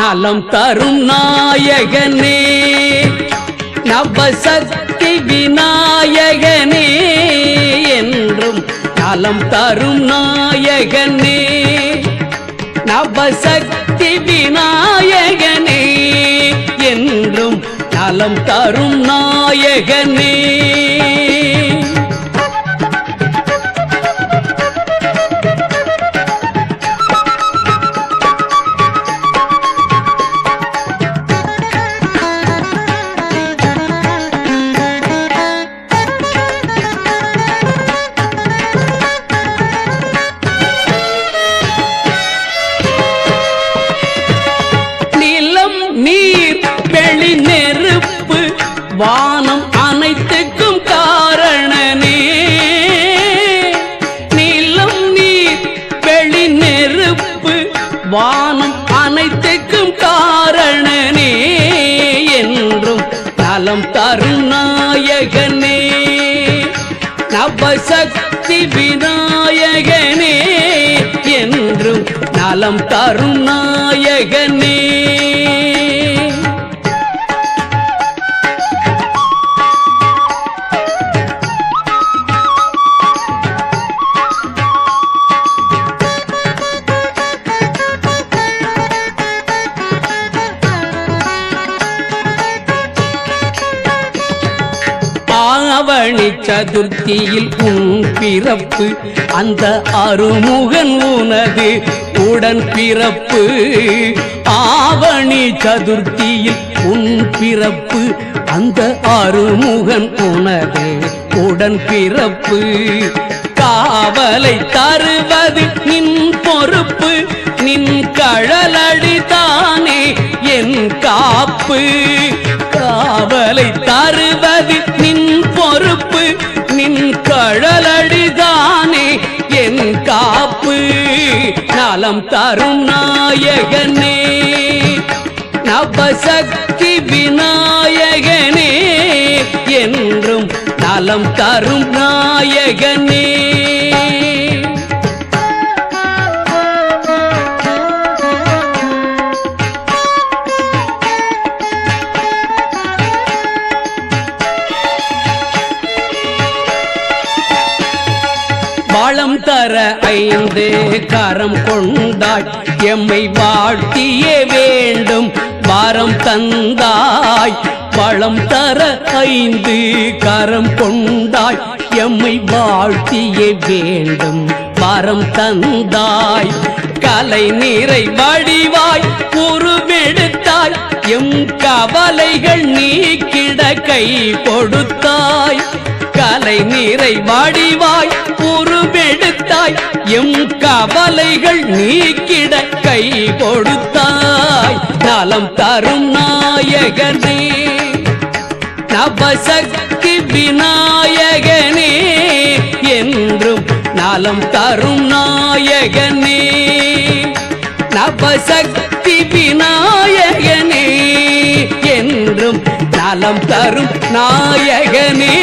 நலம் தரும் நாயகனே நவசக்தி விநாயகனே என்றும் நலம் தரும் நாயகனே நவசக்தி விநாயகனே என்றும் நலம் தரும் நாயகனே. நவசக்தி விநாயகனே என்றும் நலம் தரும் நாயகனே. ஆவணி சதுர்த்தியில் உன் பிறப்பு அந்த அருமுகன் உனது உடன் பிறப்பு. ஆவணி சதுர்த்தியில் உன் பிறப்பு அந்த அருமுகன் உனது உடன் பிறப்பு. காவலை தருவது நின் பொறுப்பு நின் கழலடிதானே என் காப்பு. காவலை தருவது கருப்பு நின் கழலடிதானே என் காப்பு நலம் தரும் நாயகனே. நவசக்தி விநாயகனே என்றும் நலம் தரும் நாயகனே. வாழம் தர ஐந்து கரம் கொண்டாய் எம்மை வாழ்த்திய வேண்டும் வாரம் தந்தாய் வளம் தர ஐந்து கரம் கொண்டாய் எம்மை வாழ்த்திய வேண்டும் வாரம் தந்தாய். கலை நீரை வடிவாய் உருவெடுத்தாய் எம் கவலைகள் நீக்கிட கை கொடுத்தாய். கலை நீரை வாடிவாய் உருவெடுத்தாய் எம் கவலைகள் நீக்கிட கை கொடுத்தாய். நலம் தரும் நாயகனே நவசக்தி விநாயகனே என்றும் நலம் தரும் நாயகனே நவசக்தி விநாயகனே என்றும் நலம் தரும் நாயகனே.